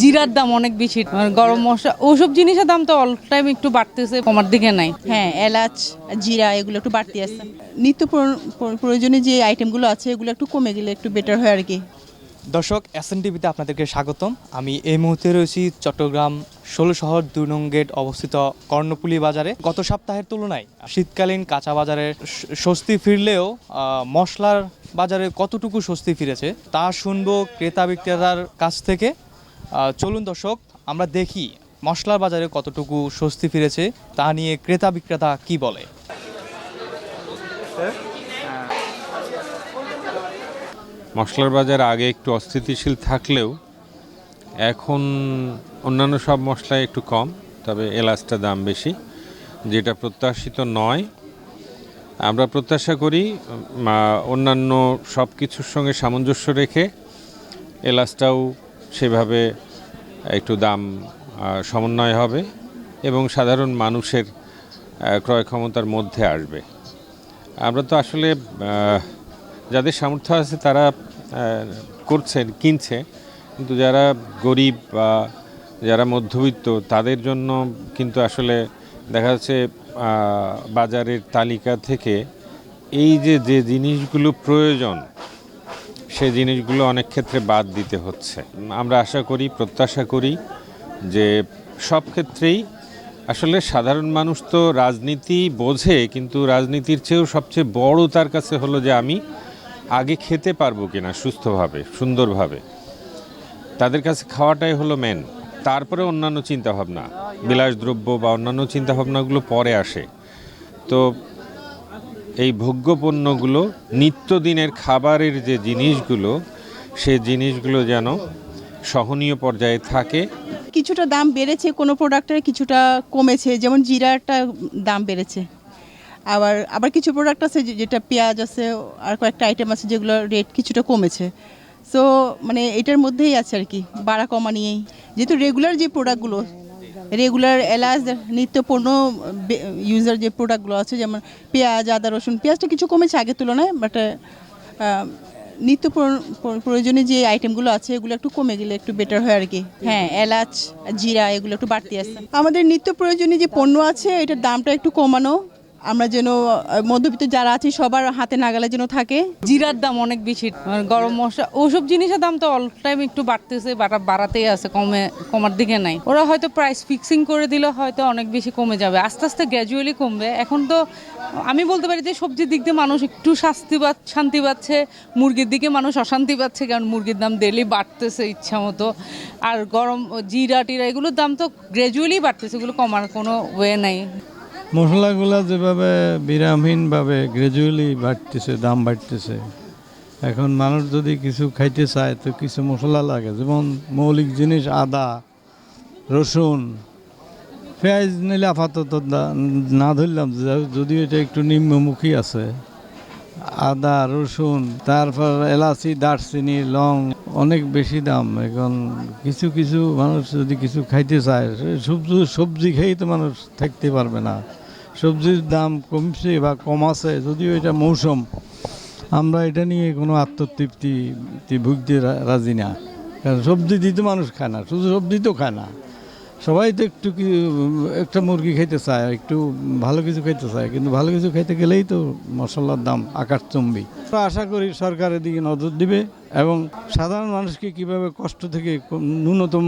জিরার দাম অনেক বেশি আর গরম মশলা ওসব জিনিসের দাম তো অল টাইম একটু বাড়তেছে কমার দিকে নাই। হ্যাঁ এলাচ জিরা এগুলো একটু বাড়তি আছে। নিত্য প্র- প্র- প্রয়োজনীয় যে আইটেমগুলো আছে এগুলো একটু কমে গেলে একটু বেটার হয় আর কি। দর্শক এস এন টিভিতে আপনাদেরকে স্বাগতম। আমি এই মুহূর্তে রয়েছি চট্টগ্রাম ষোলো শহর দুই নং গেট অবস্থিত কর্ণপুলি বাজারে। গত সপ্তাহের তুলনায় শীতকালীন কাঁচা বাজারে স্বস্তি ফিরলেও মশলার বাজারে কতটুকু স্বস্তি ফিরেছে তা শুনব ক্রেতা বিক্রেতার কাছ থেকে। চলুন দর্শক, আমরা দেখি মশলার বাজারে কতটুকু স্বস্তি ফিরেছে, তা নিয়ে ক্রেতা বিক্রেতা কি বলে? মশলার বাজার আগে একটু অস্থিতিশীল থাকলেও এখন অন্যান্য সব মশলায় একটু কম, তবে এলাচটা দাম বেশি, যেটা প্রত্যাশিত নয়। আমরা প্রত্যাশা করি অন্যান্য সব কিছুর সঙ্গে সামঞ্জস্য রেখে এলাচটাও সেভাবে একটু দাম সমন্বয় হবে এবং সাধারণ মানুষের ক্রয় ক্ষমতার মধ্যে আসবে। আমরা তো আসলে যাদের সামর্থ্য আছে তারা করছেন, কিনছে। কিন্তু যারা গরিব বা যারা মধ্যবিত্ত তাদের জন্য কিন্তু আসলে দেখা যাচ্ছে বাজারের তালিকা থেকে এই যে যে জিনিসগুলো প্রয়োজন সে জিনিসগুলো অনেক ক্ষেত্রে বাদ দিতে হচ্ছে। আমরা আশা করি, প্রত্যাশা করি যে সব ক্ষেত্রেই আসলে সাধারণ মানুষ তো রাজনীতি বোঝে, কিন্তু রাজনীতির চেয়েও সবচেয়ে বড় তার কাছে হলো যে আমি আগে খেতে পারব কিনা সুস্থভাবে, সুন্দরভাবে। তাদের কাছে খাওয়াটাই হলো মেন তারপরে অন্যান্য চিন্তাভাবনা, বিলাসদ্রব্য বা অন্যান্য চিন্তাভাবনাগুলো পরে আসে। তো এই ভোগ্যপণ্যগুলো নিত্যদিনের খাবারের যে জিনিসগুলো, সে জিনিসগুলো যেন সহনীয় পর্যায়ে থাকে। কিছুটা দাম বেড়েছে কোনো প্রোডাক্টের, কিছুটা কমেছে। যেমন জিরাটা দাম বেড়েছে। আবার আবার কিছু প্রোডাক্ট আছে যেটা পেঁয়াজ আছে, আর কয়েকটা আইটেম আছে যেগুলো রেট কিছুটা কমেছে। সো মানে এটার মধ্যেই আছে আর কি বাড়া কমা নিয়েই। যেহেতু রেগুলার যে প্রোডাক্টগুলো রেগুলার এলাচ, নিত্য পণ্য ইউজার যে প্রোডাক্টগুলো আছে, যেমন পেঁয়াজ, আদা, রসুন, পেঁয়াজটা কিছু কমেছে আগের তুলনায় বাট নিত্য প্র- প্র- প্রয়োজনীয় যে আইটেমগুলো আছে, এগুলো একটু কমে গেলে একটু বেটার হয় আর কি। হ্যাঁ এলাচ, জিরা, এগুলো একটু বাড়তি আছে। আমাদের নিত্য প্রয়োজনে যে পণ্য আছে, এটার দামটা একটু কমানো। আমরা যেন মধ্যবিত্ত যারা আছে, সবার হাতে নাগালে যেন থাকে। জিরার দাম অনেক বেশি আর গরম মশলা, ওসব জিনিসের দাম তো অল টাইম একটু বাড়তেছে, বাড়া- বাড়াতেই আছে, কমে, কমার দিকে নাই। ওরা হয়তো প্রাইস ফিক্সিং করে দিলে হয়তো অনেক বেশি কমে যাবে, আস্তে আস্তে গ্র্যাজুয়ালি কমবে। এখন তো আমি বলতে পারি যে সবজির দিক দিয়ে মানুষ একটু শাস্তি শান্তি পাচ্ছে, মুরগির দিকে মানুষ অশান্তি পাচ্ছে, কারণ মুরগির দাম ডেলি বাড়তেছে ইচ্ছা মতো। আর গরম, জিরা, টিরা, এগুলোর দাম তো গ্র্যাজুয়ালি বাড়তেছে, এগুলো কমার কোনো ওয়ে নাই। মশলাগুলা যেভাবে বিরামহীনভাবে গ্রাজুয়ালি বাড়তেছে, দাম বাড়তেছে, এখন মানুষ যদি কিছু খাইতে চায় তো কিছু মশলা লাগে। যেমন মৌলিক জিনিস, আদা, রসুন, পেঁয়াজ নিলে আপাতত না ধরলাম যদি এটা একটু নিম্নমুখী আছে আদা, রসুন, তারপর এলাচি, দারচিনি, লং, অনেক বেশি দাম। এখন কিছু কিছু মানুষ যদি কিছু খাইতে চায় সবজি সবজি খেয়েই তো মানুষ থাকতে পারবে না। সবজির দাম কমছে বা কমাছে যদিও এটা মৌসুম। আমরা এটা নিয়ে কোনো আত্মতৃপ্তি, ভুগতে রাজি না। কারণ সবজি দিতে মানুষ খায় না, শুধু সবজি তো খায় না। সবাই তো একটু কি, একটা মুরগি খাইতে চায়, একটু ভালো কিছু খাইতে চায়, কিন্তু ভালো কিছু খাইতে গেলেই তো মশলার দাম আকাশচম্বী আমরা আশা করি সরকারের দিকে নজর দিবে এবং সাধারণ মানুষকে কীভাবে কষ্ট থেকে ন্যূনতম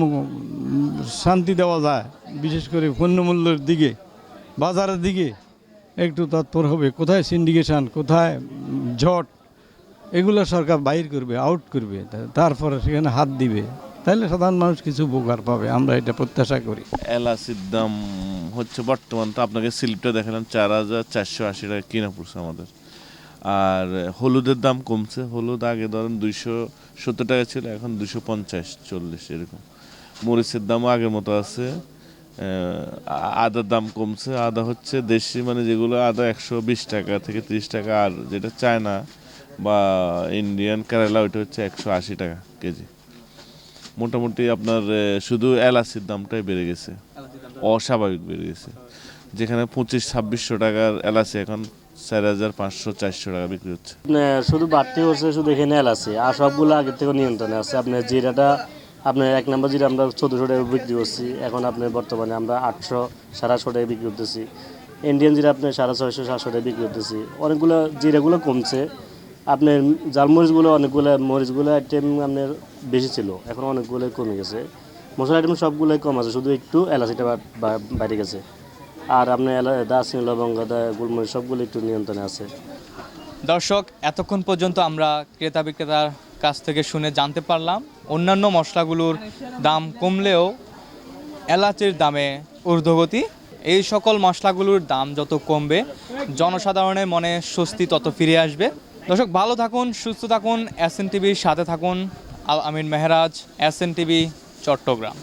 শান্তি দেওয়া যায়, বিশেষ করে পণ্যমূল্যের দিকে, বাজারের দিকে, একটু তৎপর হবে। কোথায় সিন্ডিকেশন কোথায় জট, এগুলো সরকার বাইর করবে আউট করবে। তারপরে সেখানে হাত দিবে। তাহলে সাধারণ মানুষ কিছু উপকার পাবে, আমরা এটা প্রত্যাশা করি। এলাচির দাম হচ্ছে বর্তমান, তো আপনাকে স্লিপটা দেখালাম, চার হাজার চারশো আশি টাকা কিনা পড়ছে আমাদের। আর হলুদের দাম কমছে, হলুদ আগে ধরেন দুইশো সত্তর টাকা ছিল, এখন দুশো পঞ্চাশ, চল্লিশ এরকম। মরিচের দামও আগের মতো আছে আদার দাম কমছে, আদা হচ্ছে দেশি মানে যেগুলো আদা একশো বিশ টাকা থেকে তিরিশ টাকা, আর যেটা চায়না বা ইন্ডিয়ান, কেরালা, ওইটা হচ্ছে একশো আশি টাকা কেজি। মোটামুটি আপনার শুধু এলাচির দামটাই বেড়ে গেছে। অস্বাভাবিক বেড়ে গেছে। যেখানে পঁচিশ ছাব্বিশশো টাকার এলাচি এখন চার হাজার পাঁচশো চারশো টাকা বিক্রি হচ্ছে। শুধু বাড়তি হচ্ছে শুধু এখানে এলাচি। আর সবগুলো আগের থেকে নিয়ন্ত্রণে আছে। আপনার জিরাটা আপনার এক নম্বর জিরা আমরা চোদ্দোশো টাকা বিক্রি করছি। এখন আপনার বর্তমানে আমরা আটশো সাড়ে আটশো টাকা বিক্রি করতেছি। ইন্ডিয়ান জিরা আপনার সাড়ে ছয়শো সাতশো টাকা বিক্রি করতেছি। অনেকগুলো জিরাগুলো কমছে। আপনার জাল মরিচগুলো, অনেকগুলো মরিচগুলো আইটেম আপনার বেশি ছিল, এখন অনেকগুলো কমে গেছে। মশলা আইটেম সবগুলোই কম আছে, শুধু একটু এলাচিটা বাইরে গেছে। আর আপনার এলা, দারচিনি, লবঙ্গ গোলমরিচ সবগুলো একটু নিয়ন্ত্রণে আছে। দর্শক, এতক্ষণ পর্যন্ত আমরা ক্রেতা বিক্রেতার কাছ থেকে শুনে জানতে পারলাম, অন্যান্য মশলাগুলোর দাম কমলেও এলাচের দামে ঊর্ধ্বগতি। এই সকল মশলাগুলোর দাম যত কমবে, জনসাধারণের মনে স্বস্তি তত ফিরে আসবে। দর্শক, ভালো থাকুন, সুস্থ থাকুন এস টিভির সাথে থাকুন। Al Amin Mehraj S N TV Chattogram.